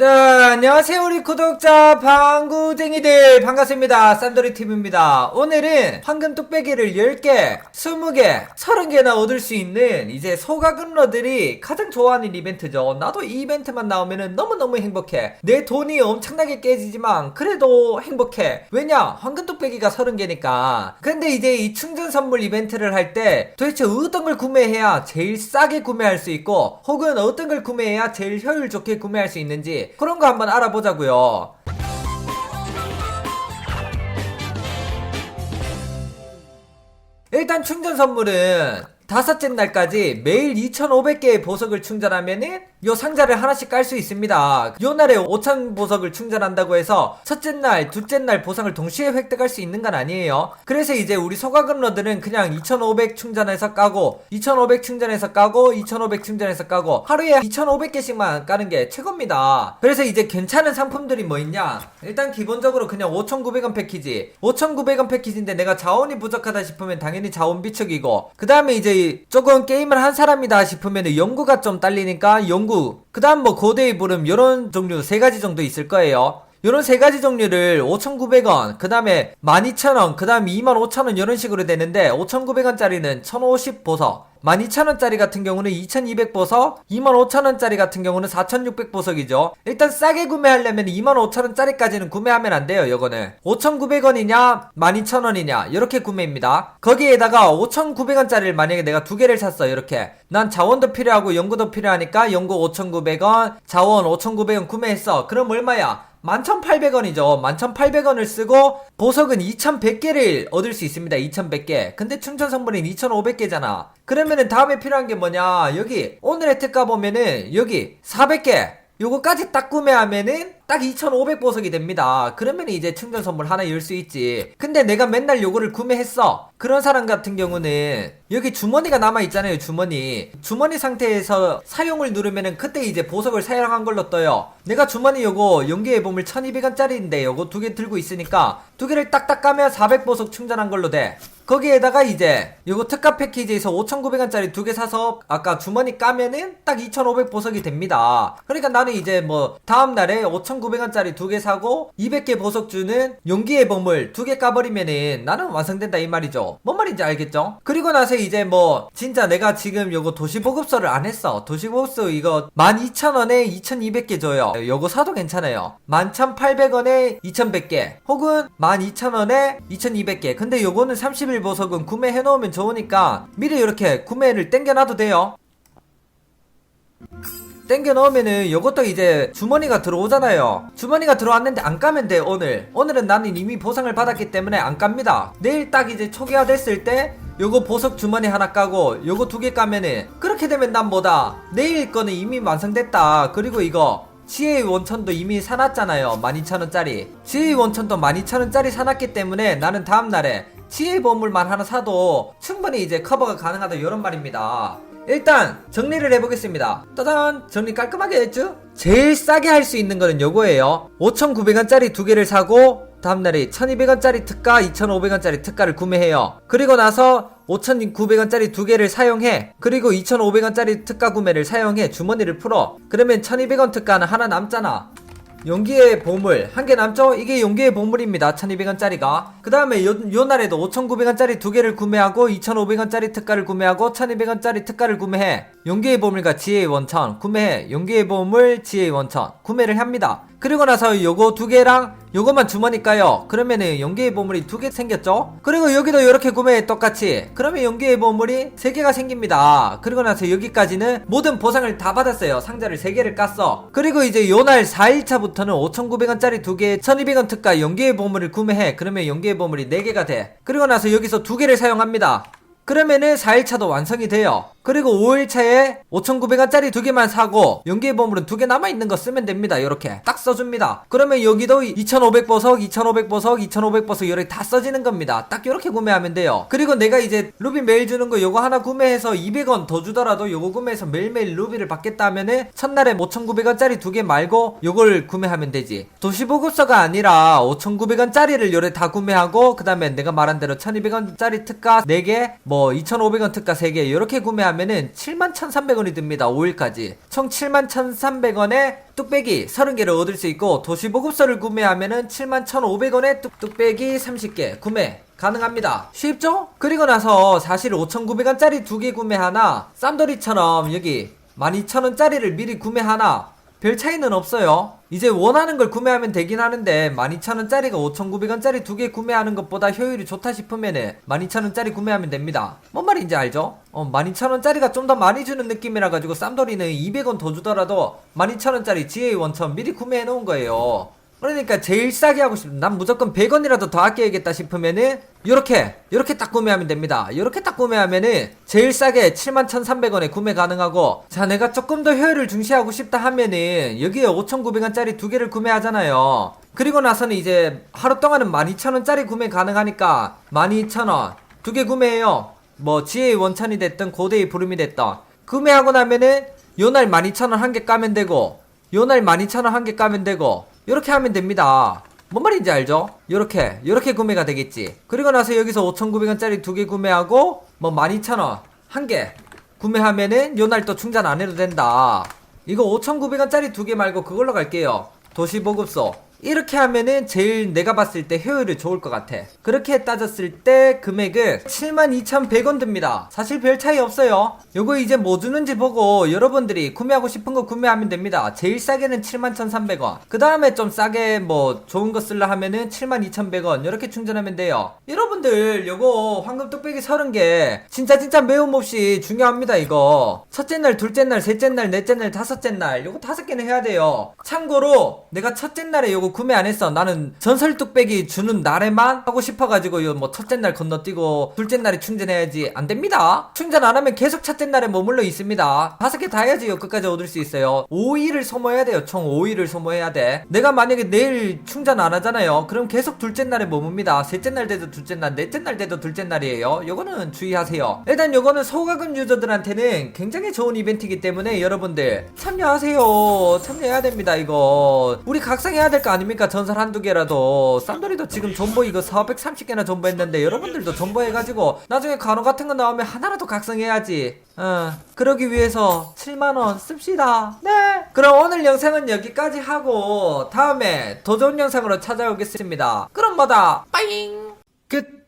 자, 안녕하세요, 우리 구독자 방구쟁이들. 반갑습니다. 쌈돌이TV입니다. 오늘은 황금 뚝배기를 10개, 20개, 30개나 얻을 수 있는 이제 소가금러들이 가장 좋아하는 이벤트죠. 나도 이 이벤트만 나오면 너무너무 행복해. 내 돈이 엄청나게 깨지지만, 그래도 행복해. 왜냐? 황금 뚝배기가 30개니까. 근데 이제 이 충전 선물 이벤트를 할 때 도대체 어떤 걸 구매해야 제일 싸게 구매할 수 있고, 혹은 어떤 걸 구매해야 제일 효율 좋게 구매할 수 있는지, 그런 거 한번 알아보자고요. 일단 충전 선물은 다섯째 날까지 매일 2,500개의 보석을 충전하면은 요 상자를 하나씩 깔 수 있습니다. 요 날에 5,000 보석을 충전한다고 해서 첫째 날, 둘째 날 보상을 동시에 획득할 수 있는 건 아니에요. 그래서 이제 우리 소가금러들은 그냥 2,500 충전해서 까고 2,500 충전해서 까고 2,500 충전해서 까고 하루에 2,500개씩만 까는 게 최고입니다. 그래서 이제 괜찮은 상품들이 뭐 있냐? 일단 기본적으로 그냥 5,900원 패키지. 5,900원 패키지인데 내가 자원이 부족하다 싶으면 당연히 자원 비축이고 그 다음에 이제 조금 게임을 한 사람이다 싶으면 연구가 좀 딸리니까 연구 그 다음 뭐 고대의 부름 요런 종류 세 가지 정도 있을 거예요. 요런 세 가지 종류를 5,900원, 그 다음에 12,000원, 그 다음 25,000원 이런 식으로 되는데 5,900원짜리는 1,050 보석, 12,000원짜리 같은 경우는 2,200 보석, 25,000원짜리 같은 경우는 4,600 보석이죠. 일단 싸게 구매하려면 25,000원짜리까지는 구매하면 안 돼요, 요거는. 5,900원이냐, 12,000원이냐, 이렇게 구매입니다. 거기에다가 5,900원짜리를 만약에 내가 두 개를 샀어, 이렇게. 난 자원도 필요하고 연구도 필요하니까 연구 5,900원, 자원 5,900원 구매했어. 그럼 얼마야? 11,800원이죠. 11,800원을 쓰고 보석은 2,100개를 얻을 수 있습니다. 2,100개. 근데 충전 성분은 2,500개잖아. 그러면은 다음에 필요한 게 뭐냐? 여기 오늘의 특가 보면은 여기 400개. 요거까지 딱 구매하면은 딱 2,500 보석이 됩니다. 그러면 이제 충전 선물 하나 열 수 있지. 근데 내가 맨날 요거를 구매했어. 그런 사람 같은 경우는 여기 주머니가 남아 있잖아요. 주머니. 주머니 상태에서 사용을 누르면은 그때 이제 보석을 사용한 걸로 떠요. 내가 주머니 요거 연계의 보물 1,200원짜리인데 요거 두 개 들고 있으니까 두 개를 딱딱 까면 400 보석 충전한 걸로 돼. 거기에다가 이제 요거 특가 패키지에서 5,900원짜리 두 개 사서 아까 주머니 까면은 딱 2,500 보석이 됩니다. 그러니까 나는 이제 뭐 다음 날에 5,900원짜리 두 개 사고 200개 보석 주는 용기의 보물 두 개 까버리면은 나는 완성된다 이 말이죠. 뭔 말인지 알겠죠? 그리고 나서 이제 뭐 진짜 내가 지금 요거 도시보급서를 안 했어. 도시보급서 이거 12,000원에 2,200개 줘요. 요거 사도 괜찮아요. 11,800원에 2,100개 혹은 12,000원에 2,200개. 근데 요거는 30일 보석은 구매해 놓으면 좋으니까 미리 이렇게 구매를 땡겨 놔도 돼요. 땡겨 넣으면은 요것도 이제 주머니가 들어오잖아요. 주머니가 들어왔는데 안 까면 돼 오늘. 오늘은 나는 이미 보상을 받았기 때문에 안 깝니다. 내일 딱 이제 초기화 됐을 때 요거 보석 주머니 하나 까고 요거 두 개 까면은 그렇게 되면 난 뭐다. 내일 거는 이미 완성됐다. 그리고 이거 지혜의 원천도 이미 사놨잖아요. 12,000원짜리. 지혜의 원천도 12,000원짜리 사놨기 때문에 나는 다음날에 지혜의 보물만 하나 사도 충분히 이제 커버가 가능하다 이런 말입니다. 일단 정리를 해보겠습니다. 따단 정리 깔끔하게 했죠? 제일 싸게 할 수 있는 거는 요거예요. 5,900원짜리 두 개를 사고 다음날에 1,200원짜리 특가, 2,500원짜리 특가를 구매해요. 그리고 나서 5,900원짜리 두 개를 사용해. 그리고 2,500원짜리 특가 구매를 사용해 주머니를 풀어. 그러면 1,200원 특가는 하나 남잖아. 용기의 보물 한 개 남죠? 이게 용기의 보물입니다. 1200원짜리가. 그 다음에 요, 요 날에도 5900원짜리 두 개를 구매하고 2500원짜리 특가를 구매하고 1200원짜리 특가를 구매해. 용기의 보물과 지혜의 원천 구매해. 용기의 보물, 지혜의 원천 구매를 합니다. 그리고 나서 요거 두 개랑 요거만 주머니 까요. 그러면은 용기의 보물이 두 개 생겼죠? 그리고 여기도 이렇게 구매해 똑같이. 그러면 용기의 보물이 세 개가 생깁니다. 그리고 나서 여기까지는 모든 보상을 다 받았어요. 상자를 세 개를 깠어. 그리고 이제 요날 4일차부터는 5,900원짜리 두 개, 1,200원 특가 용기의 보물을 구매해. 그러면 용기의 보물이 네 개가 돼. 그리고 나서 여기서 두 개를 사용합니다. 그러면은 4일차도 완성이 돼요. 그리고 5일차에 5,900원짜리 두 개만 사고 연기의 보물은 두 개 남아있는 거 쓰면 됩니다. 이렇게 딱 써줍니다. 그러면 여기도 2,500 보석, 2,500 보석, 2,500 보석 이렇게 다 써지는 겁니다. 딱 이렇게 구매하면 돼요. 그리고 내가 이제 루비 매일 주는 거 요거 하나 구매해서 200원 더 주더라도 요거 구매해서 매일매일 루비를 받겠다 하면은 첫날에 5,900원짜리 두 개 말고 요걸 구매하면 되지. 도시보급서가 아니라 5,900원짜리를 요래 다 구매하고 그 다음에 내가 말한 대로 1,200원짜리 특가 4개, 뭐 2,500원 특가 3개 이렇게 구매하면 구매 하면은 71,300원이 듭니다. 5일까지. 총 71,300원에 뚝배기 30개를 얻을 수 있고 도시보급서를 구매하면은 71,500원에 뚝배기 30개 구매 가능합니다. 쉽죠? 그리고 나서 사실 5,900원짜리 두 개 구매하나 쌈돌이처럼 여기 12,000원짜리를 미리 구매하나 별 차이는 없어요. 이제 원하는 걸 구매하면 되긴 하는데 12,000원짜리가 5,900원짜리 두 개 구매하는 것보다 효율이 좋다 싶으면은 12,000원짜리 구매하면 됩니다. 뭔 말인지 알죠? 어, 12,000원짜리가 좀 더 많이 주는 느낌이라 가지고 쌈돌이는 200원 더 주더라도 12,000원짜리 GA 원천 미리 구매해 놓은 거예요. 그러니까 제일 싸게 하고 싶, 난 무조건 100원이라도 더 아껴야겠다 싶으면은, 요렇게, 요렇게 딱 구매하면 됩니다. 요렇게 딱 구매하면은, 제일 싸게 71,300원에 구매 가능하고, 자, 내가 조금 더 효율을 중시하고 싶다 하면은, 여기에 5,900원짜리 두 개를 구매하잖아요. 그리고 나서는 이제, 하루 동안은 12,000원짜리 구매 가능하니까, 12,000원, 두 개 구매해요. 뭐, 지혜의 원천이 됐든, 고대의 부름이 됐든. 구매하고 나면은, 요날 12,000원 한 개 까면 되고, 요날 12,000원 한 개 까면 되고 요렇게 하면 됩니다. 뭔 말인지 알죠? 요렇게 요렇게 구매가 되겠지. 그리고 나서 여기서 5,900원짜리 두 개 구매하고 뭐 12,000원 한 개 구매하면은 요날 또 충전 안 해도 된다. 이거 5,900원짜리 두 개 말고 그걸로 갈게요. 도시보급소 이렇게 하면은 제일 내가 봤을 때 효율이 좋을 것 같아. 그렇게 따졌을 때 금액은 72,100원 듭니다. 사실 별 차이 없어요. 요거 이제 뭐 주는지 보고 여러분들이 구매하고 싶은 거 구매하면 됩니다. 제일 싸게는 71,300원. 그 다음에 좀 싸게 뭐 좋은 거 쓸라 하면은 72,100원. 이렇게 충전하면 돼요. 여러분들 요거 황금 뚝배기 30개 진짜 진짜 매움 없이 중요합니다 이거. 첫째 날, 둘째 날, 셋째 날, 넷째 날, 다섯째 날 요거 다섯 개는 해야 돼요. 참고로 내가 첫째 날에 요거 구매 안 했어. 나는 전설 뚝배기 주는 날에만 하고 싶어가지고 요뭐 첫째 날 건너뛰고 둘째 날에 충전해야지 안 됩니다. 충전 안 하면 계속 첫째 날에 머물러 있습니다. 다섯 개 다 해야지 요 끝까지 얻을 수 있어요. 5일을 소모해야 돼요. 총 5일을 소모해야 돼. 내가 만약에 내일 충전 안 하잖아요. 그럼 계속 둘째 날에 머뭅니다. 셋째 날 돼도 둘째 날, 넷째 날 돼도 둘째 날이에요. 요거는 주의하세요. 일단 요거는 소가금 유저들한테는 굉장히 좋은 이벤트이기 때문에 여러분들 참여하세요. 참여해야 됩니다. 이거 우리 각성해야 될 거 아 닙니까? 전설 한두 개라도 쌈돌이도 지금 존버 이거 430개나 존버했는데 여러분들도 존버해가지고 나중에 간호 같은 거 나오면 하나라도 각성해야지. 어, 그러기 위해서 7만원 씁시다. 네. 그럼 오늘 영상은 여기까지 하고 다음에 더 좋은 영상으로 찾아오겠습니다. 그럼 뭐다. 빠잉. 끝.